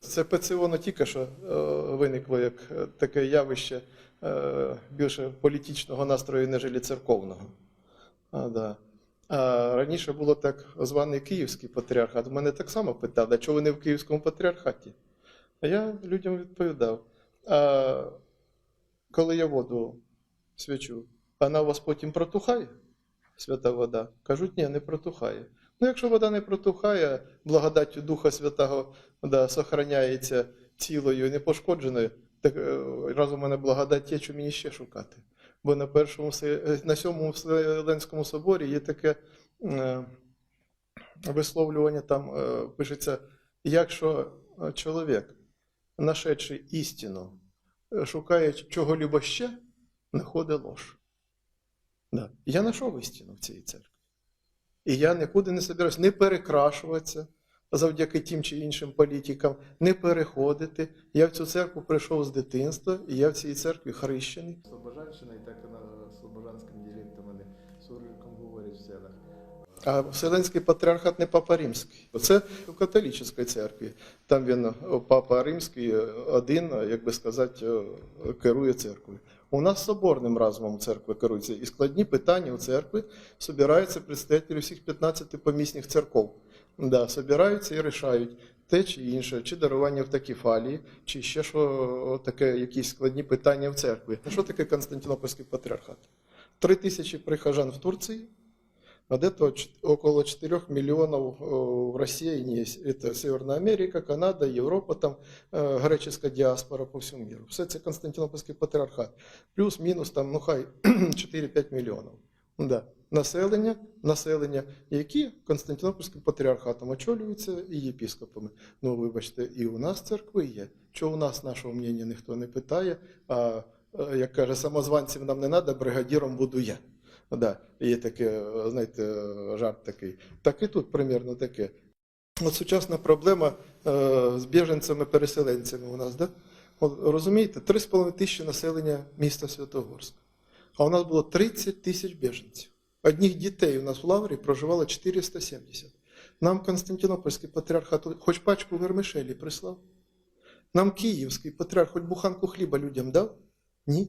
Це ПЦО не тільки що е, виникло як е, таке явище е, більше політичного настрою, ніж церковного. А, да. а раніше було так званий Київський патріархат. У мене так само питали, чого ви не в Київському патріархаті? А я людям відповідав. А коли я воду свячу, вона у вас потім протухає, свята вода? Кажуть, ні, не протухає. Ну, якщо вода не протухає, благодаттю Духа Святого да, сохраняється цілою і непошкодженою, так е, разом у мене благодать є, що мені ще шукати. Бо на першому е, на сьомому Вселенському соборі є таке е, висловлювання, там е, пишеться, якщо е, чоловік, нашедши істину, шукає чого-либо ще, знаходить лож. Да. Я знайшов істину в цій церкві. І я нікуди не собираюсь не перекрашуватися завдяки тим чи іншим політикам, не переходити. Я в цю церкву прийшов з дитинства, і я в цій церкві хрещений. Слобожанщина, і так на слобожанським діалекті вони суржиком говорять в селах. А Вселенський патріархат не Папа Римський. Це в католицькій церкві. Там він, Папа Римський, один, як би сказати, керує церквою. У нас соборним разумом церкви керується. І складні питання у церкви собираються представники всіх 15 помісних церков. Да, собираються і рішають те чи інше, чи дарування в такі фалії, чи ще що таке, якісь складні питання в церкві. Що таке Константинопольський патріархат? Три тисячі прихожан в Турції, а где-то ч- около 4 миллионов э, в России есть. Это Северная Америка, Канада, Європа, там э, греческая диаспора по всьому миру. Все це Константинопольський патріархат. Плюс-мінус там, ну хай 4-5 мільйонів. Да. Населення, населення, які Константинопольським патріархатом очолюються і єпіскопами. Ну, вибачте, і у нас церкви є. Що у нас нашого мнення ніхто не питає, а е, як каже, самозванців нам не треба, бригадіром буду я. Да, є таке, е, знаєте, жарт такий. Так і тут примірно таке. От сучасна проблема е, з біженцями-переселенцями у нас, да? От, розумієте, 3,5 тисячі населення міста Святогорськ. А у нас було 30 тисяч біженців. Одних дітей у нас в Лаврі проживало 470. Нам Константинопольський патріархат хоч пачку вермишелі прислав. Нам Київський патріарх хоч буханку хліба людям дав? Ні.